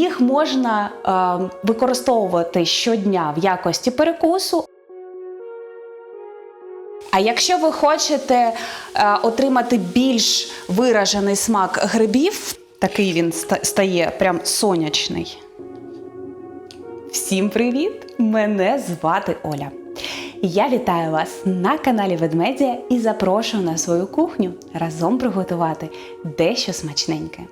Їх можна е, використовувати щодня в якості перекусу. А якщо ви хочете е, отримати більш виражений смак грибів, такий він стає прям сонячний. Всім привіт! Мене звати Оля. Я вітаю вас на каналі Ведмедія і запрошую на свою кухню разом приготувати дещо смачненьке.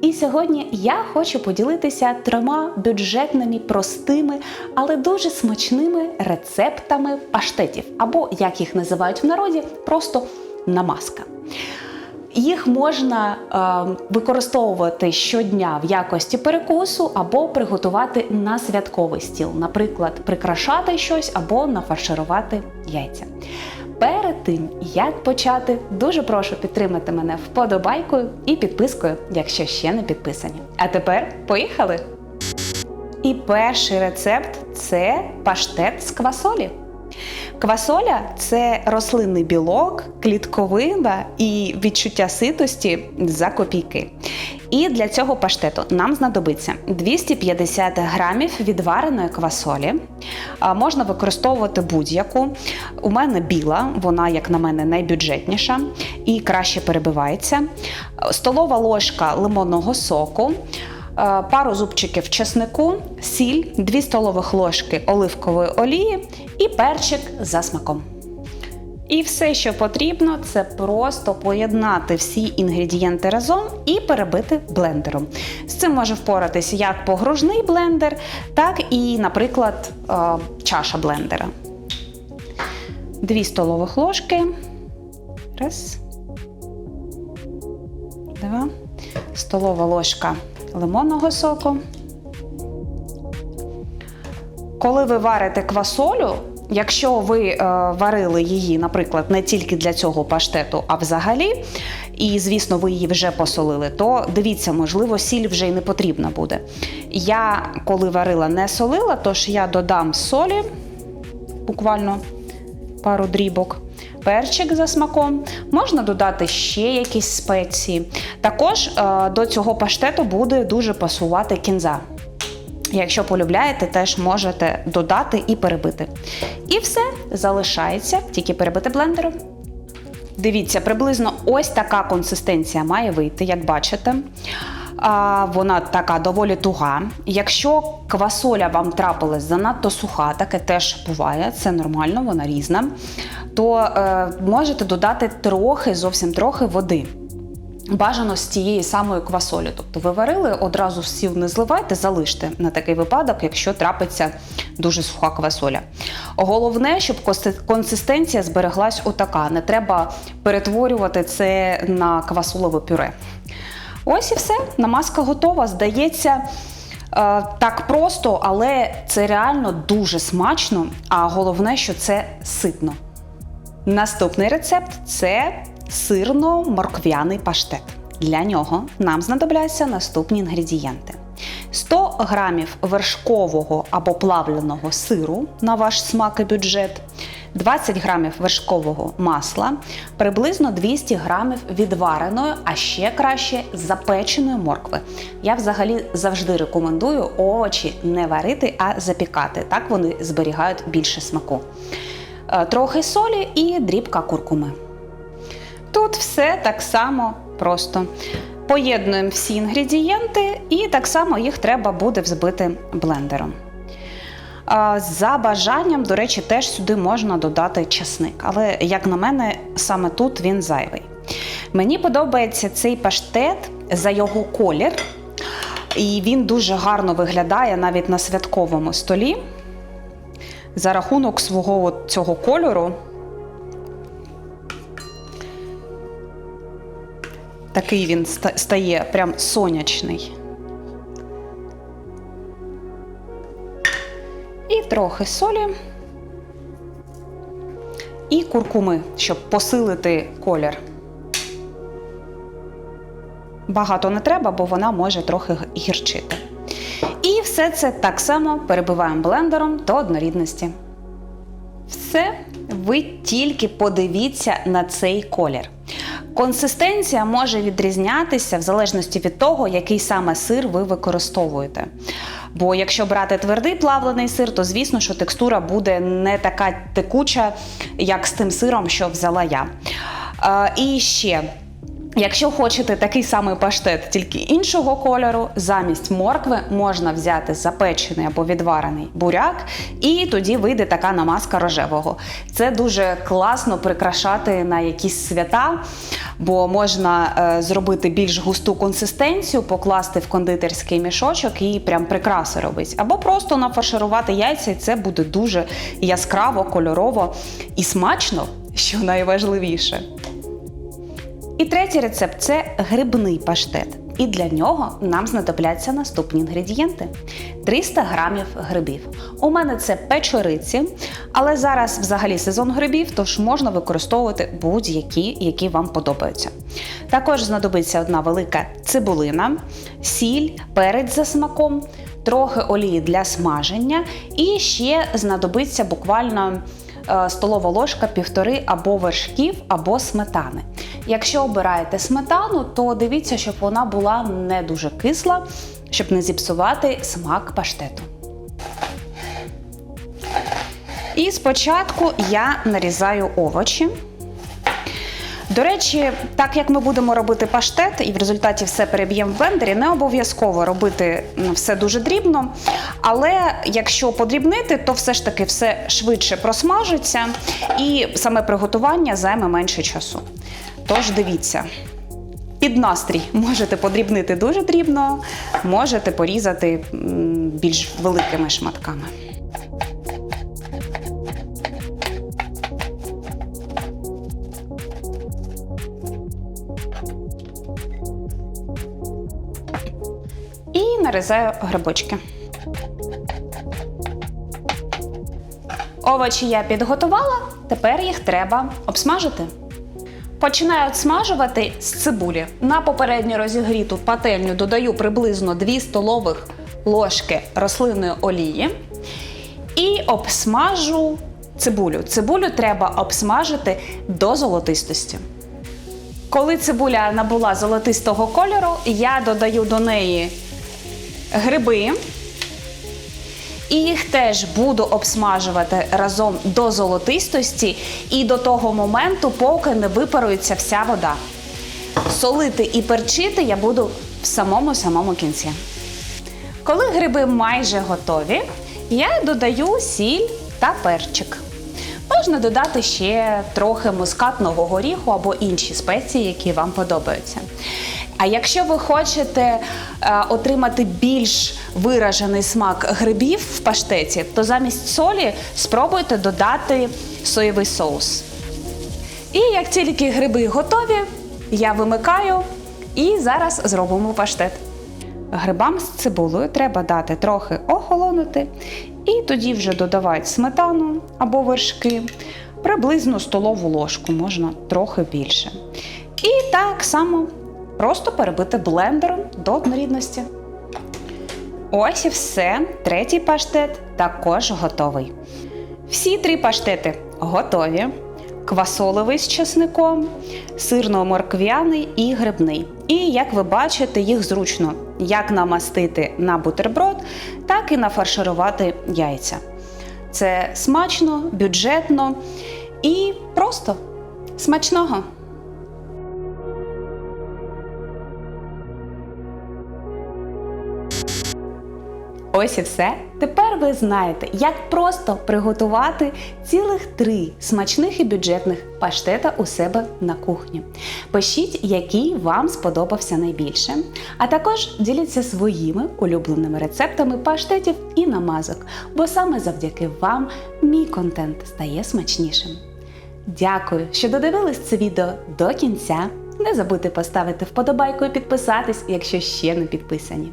І сьогодні я хочу поділитися трьома бюджетними, простими, але дуже смачними рецептами паштетів, або як їх називають в народі, просто намазка. Їх можна е, використовувати щодня в якості перекусу або приготувати на святковий стіл, наприклад, прикрашати щось або нафарширувати яйця. Перед тим як почати, дуже прошу підтримати мене вподобайкою і підпискою, якщо ще не підписані. А тепер поїхали! І перший рецепт це паштет з квасолі. Квасоля це рослинний білок, клітковина і відчуття ситості за копійки. І для цього паштету нам знадобиться 250 грамів відвареної квасолі. Можна використовувати будь-яку. У мене біла, вона, як на мене, найбюджетніша і краще перебивається. Столова ложка лимонного соку. Е, пару зубчиків чеснику, сіль, 2 столових ложки оливкової олії і перчик за смаком. І все, що потрібно, це просто поєднати всі інгредієнти разом і перебити блендером. З цим може впоратись як погружний блендер, так і, наприклад, е, чаша блендера. 2 столових ложки. Раз. Два. Столова ложка лимонного соку. Коли ви варите квасолю, якщо ви е, варили її, наприклад, не тільки для цього паштету, а взагалі, і, звісно, ви її вже посолили, то дивіться, можливо, сіль вже й не потрібна буде. Я, коли варила, не солила, тож я додам солі, буквально пару дрібок. Перчик за смаком, можна додати ще якісь спеції. Також е, до цього паштету буде дуже пасувати кінза. Якщо полюбляєте, теж можете додати і перебити. І все залишається, тільки перебити блендером. Дивіться, приблизно ось така консистенція має вийти, як бачите. А, Вона така доволі туга. Якщо квасоля вам трапилась занадто суха, таке теж буває, це нормально, вона різна, то е, можете додати трохи, зовсім трохи води. Бажано з тієї самої квасолі. Тобто ви варили, одразу сів не зливайте, залиште на такий випадок, якщо трапиться дуже суха квасоля. Головне, щоб консистенція збереглась отака. Не треба перетворювати це на квасолове пюре. Ось і все, намазка готова. Здається, е, так просто, але це реально дуже смачно, а головне, що це ситно. Наступний рецепт це сирно-морквяний паштет. Для нього нам знадобляться наступні інгредієнти: 100 грамів вершкового або плавленого сиру на ваш смак і бюджет, 20 грамів вершкового масла, приблизно 200 грамів відвареної, а ще краще запеченої моркви. Я взагалі завжди рекомендую овочі не варити, а запікати. Так вони зберігають більше смаку. Е, Трохи солі і дрібка куркуми. Тут все так само просто. Поєднуємо всі інгредієнти, і так само їх треба буде взбити блендером. За бажанням, до речі, теж сюди можна додати чесник, але, як на мене, саме тут він зайвий. Мені подобається цей паштет за його колір, і він дуже гарно виглядає навіть на святковому столі. За рахунок свого от цього кольору. Такий він стає прям сонячний. Трохи солі. І куркуми, щоб посилити колір. Багато не треба, бо вона може трохи гірчити. І все це так само перебиваємо блендером до однорідності. Все, ви тільки подивіться на цей колір. Консистенція може відрізнятися в залежності від того, який саме сир ви використовуєте. Бо якщо брати твердий плавлений сир, то звісно, що текстура буде не така текуча, як з тим сиром, що взяла я. Е, і ще. Якщо хочете такий самий паштет, тільки іншого кольору, замість моркви можна взяти запечений або відварений буряк, і тоді вийде така намазка рожевого. Це дуже класно прикрашати на якісь свята, бо можна е, зробити більш густу консистенцію, покласти в кондитерський мішочок і прям прикраси робити. Або просто нафарширувати яйця, і це буде дуже яскраво, кольорово і смачно, що найважливіше. І третій рецепт це грибний паштет. І для нього нам знадобляться наступні інгредієнти: 300 грамів грибів. У мене це печориці, але зараз взагалі сезон грибів, тож можна використовувати будь-які, які вам подобаються. Також знадобиться одна велика цибулина, сіль, перець за смаком, трохи олії для смаження, і ще знадобиться буквально е, столова ложка півтори або вершків, або сметани. Якщо обираєте сметану, то дивіться, щоб вона була не дуже кисла, щоб не зіпсувати смак паштету. І спочатку я нарізаю овочі. До речі, так як ми будемо робити паштет і в результаті все переб'ємо в блендері, не обов'язково робити все дуже дрібно. Але якщо подрібнити, то все ж таки все швидше просмажиться і саме приготування займе менше часу. Тож дивіться. Під настрій можете подрібнити дуже дрібно, можете порізати більш великими шматками. І нарізаю грибочки. Овочі я підготувала, тепер їх треба обсмажити. Починаю обсмажувати з цибулі. На попередньо розігріту пательню додаю приблизно 2 столових ложки рослинної олії і обсмажу цибулю. Цибулю треба обсмажити до золотистості. Коли цибуля набула золотистого кольору, я додаю до неї гриби. І їх теж буду обсмажувати разом до золотистості і до того моменту, поки не випарується вся вода. Солити і перчити я буду в самому-самому кінці. Коли гриби майже готові, я додаю сіль та перчик. Можна додати ще трохи мускатного горіху або інші спеції, які вам подобаються. А якщо ви хочете е, отримати більш виражений смак грибів в паштеті, то замість солі спробуйте додати соєвий соус. І як тільки гриби готові, я вимикаю і зараз зробимо паштет. Грибам з цибулею треба дати трохи охолонути, і тоді вже додавати сметану або вершки, приблизно столову ложку, можна трохи більше. І так само просто перебити блендером до однорідності. Ось і все. Третій паштет також готовий. Всі три паштети готові. Квасоловий з чесником, сирно-морквяний і грибний. І як ви бачите, їх зручно як намастити на бутерброд, так і нафарширувати яйця. Це смачно, бюджетно і просто смачного! Ось і все. Тепер ви знаєте, як просто приготувати цілих три смачних і бюджетних паштета у себе на кухні. Пишіть, який вам сподобався найбільше. А також діліться своїми улюбленими рецептами паштетів і намазок, бо саме завдяки вам мій контент стає смачнішим. Дякую, що додивились це відео до кінця. Не забудьте поставити вподобайку і підписатись, якщо ще не підписані.